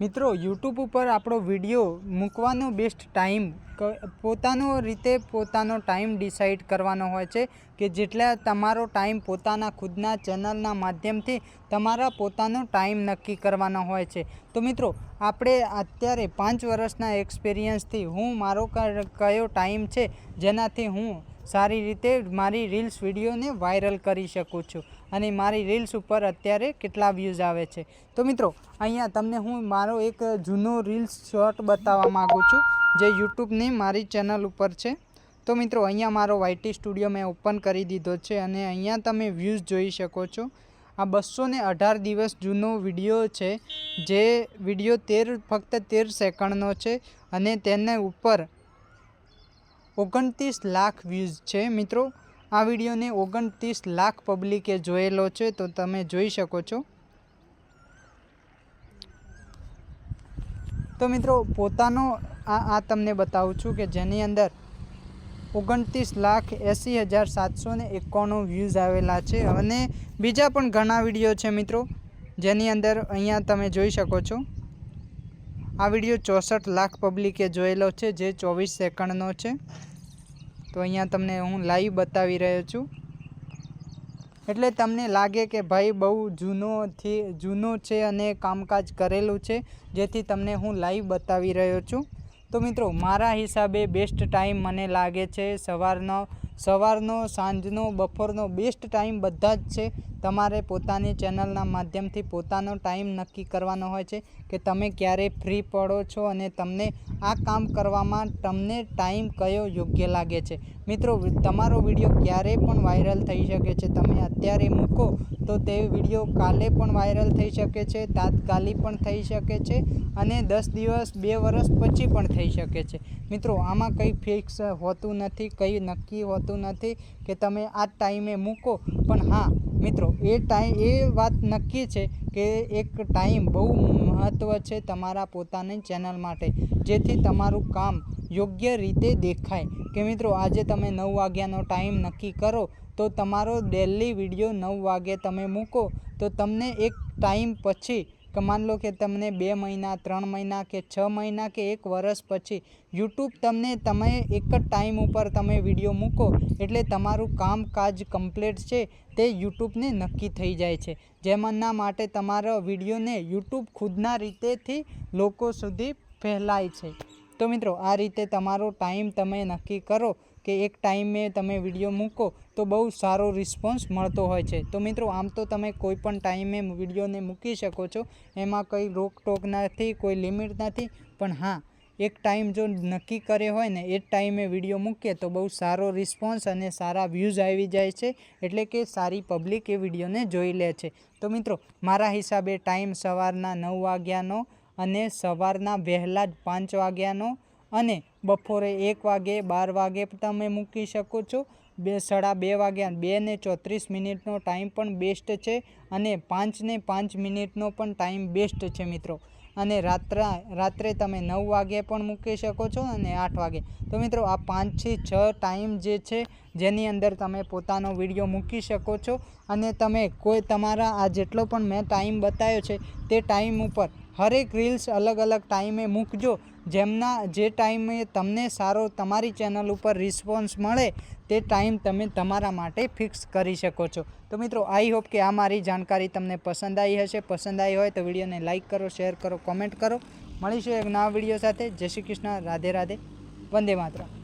મિત્રો યુટ્યુબ ઉપર આપણો વીડિયો મૂકવાનો બેસ્ટ ટાઈમ પોતાનો રીતે પોતાનો ટાઈમ ડિસાઇડ કરવાનો હોય છે કે જેટલા તમારો ટાઈમ પોતાના ખુદના ચેનલના માધ્યમથી તમારા પોતાનો ટાઈમ નક્કી કરવાનો હોય છે. તો મિત્રો, આપણે અત્યારે પાંચ વર્ષના એક્સપિરિયન્સથી હું મારો કયો ટાઈમ છે જેનાથી હું સારી રીતે મારી રીલ્સ વિડીયોને વાયરલ કરી શકું છું અને મારી રીલ્સ ઉપર અત્યારે કેટલા વ્યૂઝ આવે છે. તો મિત્રો, અહીંયા તમને હું મારો એક જૂનો રીલ્સ શોર્ટ બતાવવા માગું છું, જે યુટ્યુબની મારી ચેનલ ઉપર છે. તો મિત્રો, અહીંયા મારો વાયટી સ્ટુડિયો મેં ઓપન કરી દીધો છે અને અહીંયા તમે વ્યૂઝ જોઈ શકો છો. આ બસો ને અઢાર દિવસ જૂનો વીડિયો છે, જે વીડિયો તેર, ફક્ત તેર સેકન્ડનો છે અને તેને ઉપર ઓગણત્રીસ લાખ વ્યૂઝ છે મિત્રો. આ વિડીયોને ઓગણત્રીસ લાખ પબ્લિકે જોયેલો છે, તો તમે જોઈ શકો છો. તો મિત્રો, પોતાનો આ આ તમને બતાવું છું કે જેની અંદર ઓગણત્રીસ લાખ એંસી હજાર સાતસો ને એકાણું વ્યૂઝ આવેલા છે. અને બીજા પણ ઘણા વીડિયો છે મિત્રો, જેની અંદર અહીંયા તમે જોઈ શકો છો. આ વીડિયો ચોસઠ લાખ પબ્લિકે જોયેલો છે, જે ચોવીસ સેકન્ડનો છે. તો અહીંયા તમને હું લાઈવ બતાવી રહ્યો છું. એટલે તમને લાગે કે ભાઈ બહુ જૂનોથી, જૂનો છે અને કામકાજ કરેલું છે, જેથી તમને હું લાઈવ બતાવી રહ્યો છું. તો મિત્રો, મારા હિસાબે બેસ્ટ ટાઈમ મને લાગે છે સવારનો સવારનો, સાંજનો, બપોરનો બેસ્ટ ટાઈમ બધા જ છે. તમારે પોતાની ચેનલના માધ્યમથી પોતાનો ટાઈમ નક્કી કરવાનો હોય છે કે તમે ક્યારે ફ્રી પડો છો અને તમને આ કામ કરવામાં તમને ટાઈમ કયો યોગ્ય લાગે છે. મિત્રો તમારો વીડિયો ક્યારે પણ વાયરલ થઈ શકે છે. તમે અત્યારે મૂકો તો તે વીડિયો કાલે પણ વાયરલ થઈ શકે છે, તાત્કાલિક પણ થઈ શકે છે અને દસ દિવસ, બે વર્ષ પછી પણ થઈ શકે છે. મિત્રો, આમાં કંઈ ફિક્સ હોતું નથી, કંઈ નક્કી હોતું નથી કે તમે આ ટાઈમે મૂકો. પણ હા, મિત્રો એ ટાઈમ એ વાત નક્કી છે કે એક ટાઈમ બહુ મહત્ત્વ છે તમારા પોતાની ચેનલ માટે, જેથી તમારું કામ યોગ્ય રીતે દેખાય. કે મિત્રો, આજે તમે નવ વાગ્યાનો ટાઈમ નક્કી કરો, તો તમારો ડેલી વીડિયો નવ વાગે તમે મૂકો, તો તમને એક ટાઈમ પછી કે માન લો કે તમને બે મહિના, ત્રણ મહિના કે છ મહિના કે એક વર્ષ પછી યુટ્યુબ તમને, તમે એક જ ટાઈમ ઉપર તમે વીડિયો મૂકો એટલે તમારું કામકાજ કમ્પ્લીટ છે તે યુટ્યુબને નક્કી થઈ જાય છે. જેમના માટે તમારા વિડીયોને યુટ્યુબ ખુદના રીતેથી લોકો સુધી ફેલાય છે. તો મિત્રો, આ રીતે તમારો ટાઈમ તમે નક્કી કરો કે એક ટાઈમે તમે વીડિયો મૂકો તો બહુ સારો રિસ્પોન્સ મળતો હોય છે. તો મિત્રો, આમ તો તમે કોઈ પણ ટાઈમે વિડીયોને મૂકી શકો છો. એમાં કંઈ રોકટોક નથી, કોઈ લિમિટ નથી. પણ હા, એક ટાઈમ જો નક્કી કર્યો હોય ને, એ ટાઈમે વીડિયો મૂકીએ તો બહુ સારો રિસ્પોન્સ અને સારા વ્યૂઝ આવી જાય છે. એટલે કે સારી પબ્લિક એ વિડીયોને જોઈ લે છે. તો મિત્રો, મારા હિસાબે ટાઈમ સવારના નવ વાગ્યાનો અને સવારના વહેલા જ પાંચ વાગ્યાનો અને બપોરે એક વાગે, બાર વાગે તમે મૂકી શકો છો. બે, સાડા બે વાગ્યા, બે ને ચોત્રીસ મિનિટનો ટાઈમ પણ બેસ્ટ છે અને પાંચ ને પાંચ મિનિટનો પણ ટાઈમ બેસ્ટ છે મિત્રો. અને રાત્રે રાત્રે તમે નવ વાગે પણ મૂકી શકો છો અને આઠ વાગે. તો મિત્રો, આ પાંચથી છ ટાઈમ જે છે, જેની અંદર તમે પોતાનો વીડિયો મૂકી શકો છો અને તમે કોઈ તમારા આ જેટલો પણ મેં ટાઈમ બતાવ્યો છે તે ટાઈમ ઉપર હરેક રીલ્સ અલગ અલગ ટાઈમે મૂકજો જેમના જે ટાઈમે તમને સારો તમારી ચેનલ ઉપર રિસ્પોન્સ મળે, તે ટાઈમ તમે તમારા માટે ફિક્સ કરી શકો છો. તો મિત્રો, આઈ હોપ કે આ મારી જાણકારી તમને પસંદ આવી હશે. પસંદ આવી હોય તો વિડીયોને લાઇક કરો, શેર કરો, કોમેન્ટ કરો. મળીશું એક નવા વીડિયો સાથે. જય શ્રી કૃષ્ણ. રાધે રાધે. વંદે માતરમ.